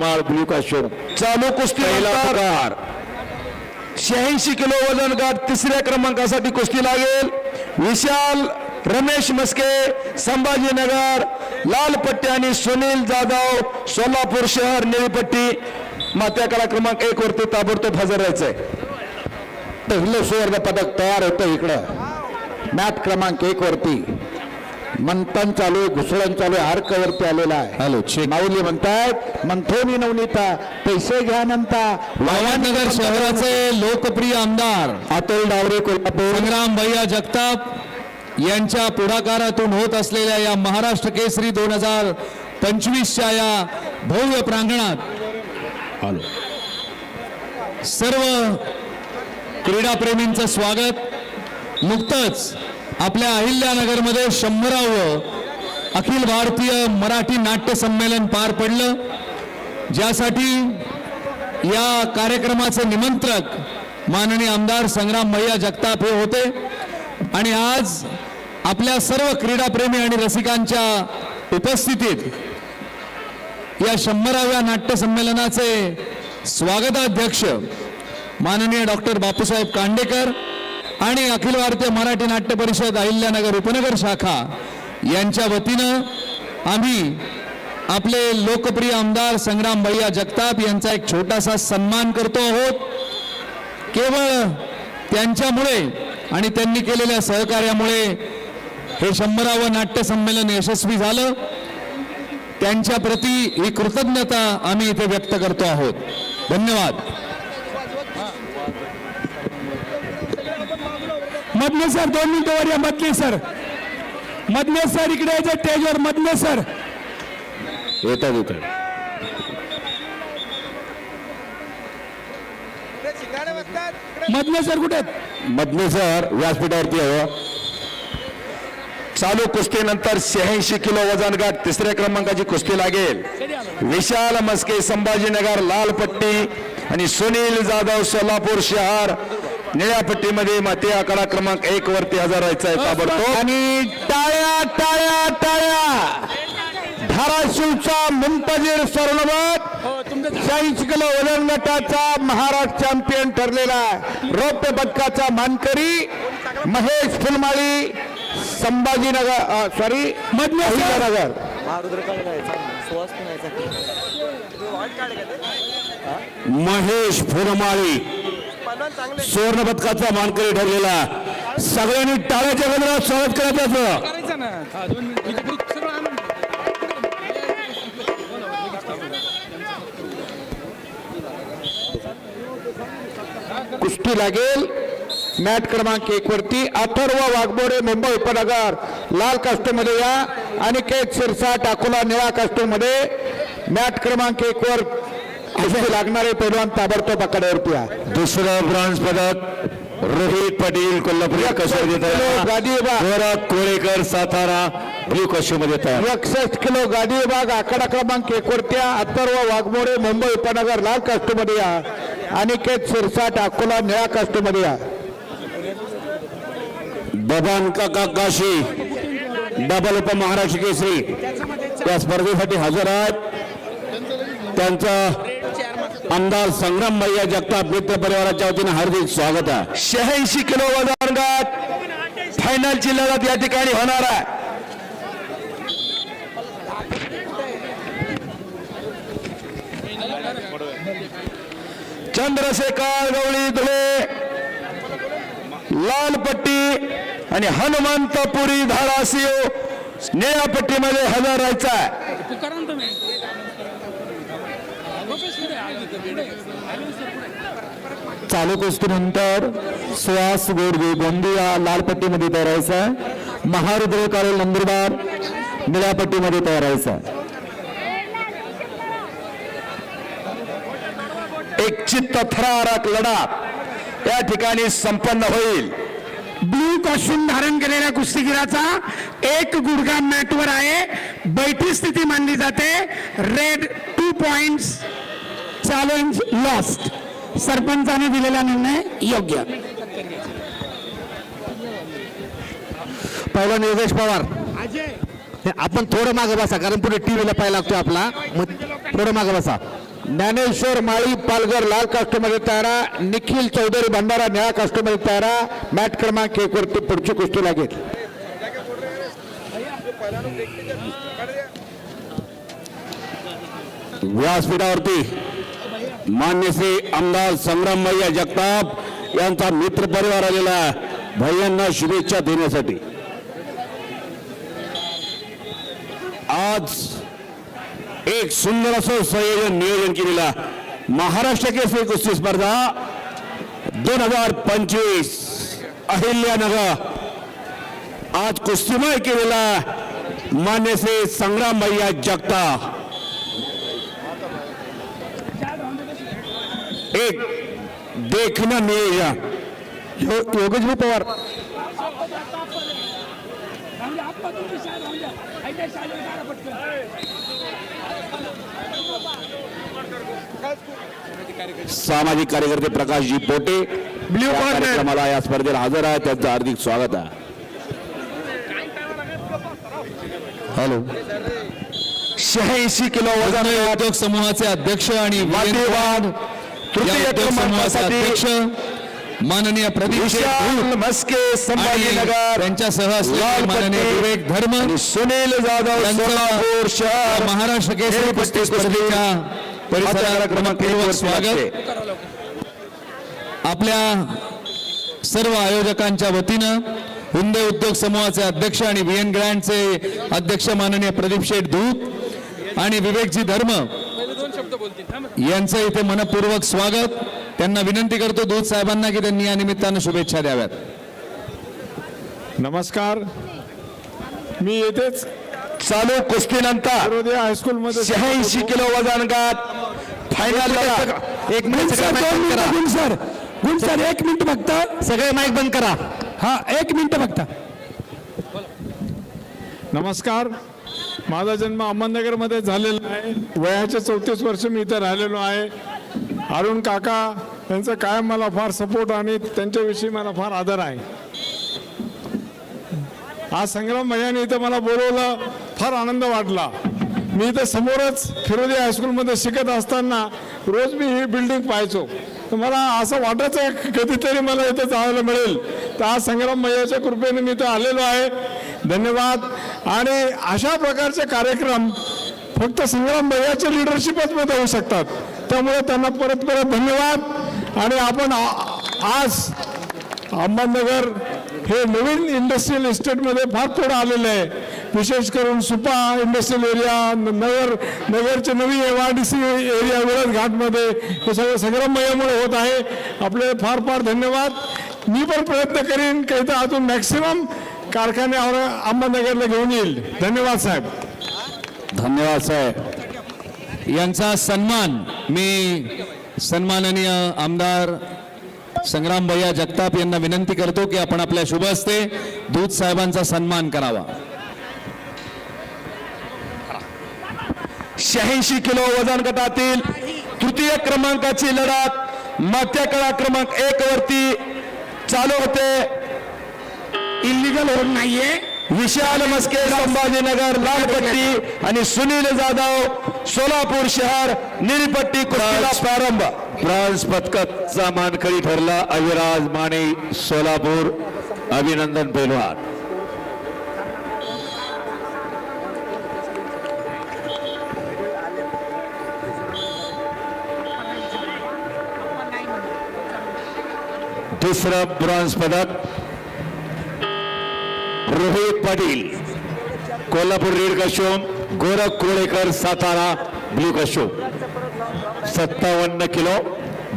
Yavatmal blue Kashmir चालू कुस्ती शहाऐंशी किलो वजन गट तिसऱ्या क्रमांकासाठी कुस्ती लागेल. विशाल रमेश मस्के संभाजीनगर लाल पट्टी आणि सुनील जाधव सोलापूर शहर निळीपट्टी. मात्या कला क्रमांक एक वरती ताबडतोब हजर राहायचंय. पहिलं सुवर्ण पदक तयार होतं इकडं. मॅट क्रमांक एक वरती. मंथन चालू आहे घुसळण चालू आहे अर्क वरती आलेला आहे. हॅलो माऊली म्हणतायत मंथोनी नवनीता पैसे घ्या नंता अहमदनगर शहराचे लोकप्रिय आमदार अतुल डावरे कोल्हापूर. संग्राम भैया जगताप यांच्या पुढाकारातून होत असलेल्या या महाराष्ट्र केसरी दोन हजार पंचवीसच्या या भव्य प्रांगणात सर्व क्रीडाप्रेमींचं स्वागत. नुकतंच आपल्या अहिल्यानगरमध्ये शंभरावं अखिल भारतीय मराठी नाट्य संमेलन पार पडलं ज्यासाठी या कार्यक्रमाचे निमंत्रक माननीय आमदार संग्राम मैया जगताप हे होते. आणि आज आपल्या सर्व क्रीडाप्रेमी आणि रसिकांच्या उपस्थितीत या शंभराव्या नाट्य संमेलनाचे स्वागताध्यक्ष माननीय डॉक्टर बापूसाहेब कांडेकर आणि अखिल भारतीय मराठी नाट्य परिषद अहिल्यानगर उपनगर शाखा यांच्या वतीनं आम्ही आपले लोकप्रिय आमदार संग्राम भैया जगताप यांचा एक छोटासा सन्मान करतो आहोत. केवळ त्यांच्यामुळे आणि त्यांनी केलेल्या सहकार्यामुळे हे शंभरावं नाट्य संमेलन यशस्वी झालं. त्यांच्या प्रती ही कृतज्ञता आम्ही इथे व्यक्त करतो आहोत. धन्यवाद. मधले सर दोन मिनिटं वर या मधले सर मधले सर इकडे यायचं स्टेजवर मधले सर येतात येतात. मधले सर कुठे? मधने सर व्यासपीठावरती हवं चालू कुस्तीनंतर शहाऐंशी किलो वजन गट तिसऱ्या क्रमांकाची कुस्ती लागेल. विशाल मस्के संभाजीनगर लाल पट्टी आणि सुनील जाधव सोलापूर शहर. निळ्या पट्टीमध्ये माती आकडा क्रमांक एक वरती हजर राहायचा आहे ताबडतोब. आणि टाळ्या टाळ्या टाळ्या. धाराशिवचा मुंतजीर स्वर्णवत शहाऐंशी किलो वजन गटाचा महाराष्ट्र चॅम्पियन ठरलेला रौप्य पदकाचा मानकरी महेश फुलमाळी संभाजीनगर सॉरी नगर महेश फुलमाळी. सुवर्ण पदकाचा मानकरी ठरलेला सगळ्यांनी टाळ्याच्या गजरात स्वागत करा त्याचं. कुस्ती लागेल. मॅट क्रमांक एक वरती अथर्व वाघबोडे मुंबई उपनगर लाल कास्टमध्ये या. अनिकेत शिरसाट अकोला निळा कास्टमध्ये मॅट क्रमांक एक वर कुस्ती लागणारे पैलवान ताबडतोब आकड्यावरती दुसरं ब्रॉन्झ पदक रोहित पाटील कोल्हापूर गादी विभाग कोळेकर सातारा ब्ल्यू मध्ये तयार। एकसष्ट किलो गादी विभाग आकडा क्रमांक एक अथर्व वाघमोडे मुंबई उपनगर लाल कास्टमध्ये या अनिकेत शिरसाट अकोला निळा कास्टमध्ये या बबन काका काशी डबल उप महाराष्ट्र केसरी या स्पर्धेसाठी हजर आहेत. त्यांचा आमदार संग्राम भैया जगताप मित्र परिवाराच्या वतीने हार्दिक स्वागत आहे. शहाऐंशी किलो वजन गट फायनलची लढत या ठिकाणी होणार आहे. चंद्रशेखर गवळी धुळे लाल पट्टी आणि हनुमंतपुरी धाराशिव निळ्या पट्टीमध्ये हजर राहायचा आहे. चालू कुस्तीनंतर सुहास गोडगे गोंदिया लाल पट्टीमध्ये तयार आहे. महारुद्र काळे नंदुरबार निळ्या पट्टीमध्ये तयार एक चित्त थरारक लढा या ठिकाणी संपन्न होईल. ब्लू कॉस्ट्युम धारण केलेल्या कुस्तीगिराचा एक गुडघा मॅटवर आहे. बैठी स्थिती मानली जाते. Red two points challenge lost सरपंचाने दिलेला निर्णय योग्य. पहिला योगेश पवार. हे आपण थोडं मागे बसा कारण पुढे टीव्हीला पाहायला लागतो आपला. मग थोडं मागे बसा. ज्ञानेश्वर माळी पालघर लाल कास्टमध्ये तयारा निखिल चौधरी भंडारा निळा कास्टमध्ये तयारा मॅट क्रमांक एक वरती पुढची कुस्ती लागेल. व्यासपीठावरती मान्य श्री आमदार संग्राम भैया जगताप यांचा मित्र परिवार आलेला भैयांना शुभेच्छा देण्यासाठी. आज एक सुंदर असं संयोजन नियोजन केलेला महाराष्ट्र केसरी कुस्ती स्पर्धा दोन हजार पंचवीस अहिल्यानगर. आज कुस्तीमय केलेला मान्य श्री संग्राम भैया जगताप. एक देखणं नियोजन यो- योगेशभाई पवार। सामाजिक कार्यकर्ते प्रकाशजी पोटे Blue या corner. कार्यक्रमाला या स्पर्धेला हजर आहे त्यांचं हार्दिक स्वागत आहे. हॅलो. शहाऐंशी किलो वजन उद्योग समूहाचे अध्यक्ष आणि वादविवाद या तृतीय क्रमांकासाठी माननीय प्रदीप मस्के त्यांच्यासह असलेले लाल माननीय विवेक धर्म सुनील जाधव सोलापूर शहर. महाराष्ट्र केसरी कुस्ती स्पर्धेच्या परिसरात क्रमांक स्वागत आपल्या सर्व आयोजकांच्या वतीनं हुंदे उद्योग समूहाचे अध्यक्ष आणि व्ही एन ग्रँडचे अध्यक्ष माननीय प्रदीप शेठ धूत आणि विवेकजी धर्म यांचं इथे मनपूर्वक स्वागत. त्यांना विनंती करतो दूत साहेबांना की त्यांनी या निमित्तानं शुभेच्छा द्याव्यात. नमस्कार. मी येथेच चालू कुस्तीनंतर. हृदय हायस्कूलमध्ये शहाऐंशी किलो वजन गट. फायनल एक मिनिट सर गुण सर एक मिनिट फक्त. सगळे माईक बंद करा. हा एक मिनिट फक्त. नमस्कार. माझा जन्म अहमदनगरमध्ये झालेला आहे. वयाच्या चौतीस वर्ष मी इथं राहिलेलो आहे. अरुण काका यांचं कायम मला फार सपोर्ट आणि त्यांच्याविषयी मला फार आदर आहे. आज संग्राम भैयाने इथं मला बोलवलं फार आनंद वाटला. मी इथं समोरच फिरोदी हायस्कूलमध्ये शिकत असताना रोज मी ही बिल्डिंग पाहायचो. तर मला असं वाटायचं कधीतरी मला इथं जायला मिळेल. तर आज संग्राम भैयाच्या कृपेने मी इथं आलेलो आहे. धन्यवाद. आणि अशा प्रकारचे कार्यक्रम फक्त संग्राम भैयाच्या लिडरशिपच मध्ये होऊ शकतात. त्यामुळे त्यांना परत परत धन्यवाद. आणि आपण आज अहमदनगर हे नवीन इंडस्ट्रियल इस्टेटमध्ये फार पुढे आलेलं आहे. विशेष करून सुपा इंडस्ट्रियल एरिया न- नगर नगरचे नवीन M R D C area Vilad घाटमध्ये हे सगळं संग्राममयामुळे होत आहे. आपले फार फार धन्यवाद. मी पण प्रयत्न करीन काही तर अजून मॅक्सिमम कारखाने और- अहमदनगरला घेऊन येईल. धन्यवाद साहेब. धन्यवाद साहेब. यांचा सन्मान मी सन्माननीय आमदार संग्राम भैया जगताप यांना विनंती करतो की आपण आपल्या शुभ हस्ते दूध साहेबांचा सन्मान करावा. शहाऐंशी किलो वजन गटातील तृतीय क्रमांकाची लढत मध्य कळा क्रमांक एक वरती चालू होते. इलिगल होत नाहीये. विशाल मस्के संभाजीनगर लालपट्टी आणि सुनील जाधव सोलापूर शहर निळपट्टी कुस्तीला प्रारंभ. ब्रॉन्झ पदकाचा मानकरी ठरला अविराज माने सोलापूर. अभिनंदन पैलवान. दुसरं ब्रॉन्झ पदक. रोहित पाटील कोल्हापूर रेड कशोम गोरख कुरळेकर सातारा ब्ल्यू कशोम सत्तावन्न किलो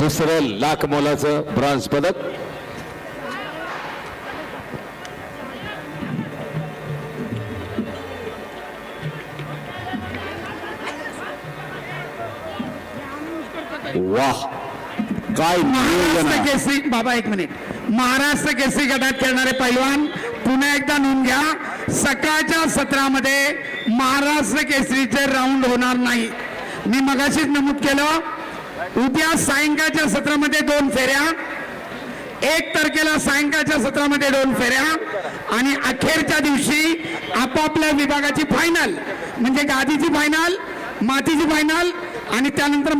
दुसरं लाख मोलाचं ब्रॉन्झ पदक. वाह काय महाराष्ट्र. केसरी बाबा एक मिनिट. महाराष्ट्र केसरी गटात खेळणारे पैलवान पुन्हा एकदा नोंद घ्या. सकाळच्या सत्रामध्ये महाराष्ट्र केसरीचे राऊंड होणार नाही. मी मगाशीच नमूद केलं. उद्या सायंकाळच्या सत्रामध्ये दोन फेऱ्या. एक तारखेला सायंकाळच्या सत्रामध्ये दोन फेऱ्या. आणि अखेरच्या दिवशी आपापल्या विभागाची फायनल म्हणजे गादीची फायनल मातीची फायनल आणि त्यानंतर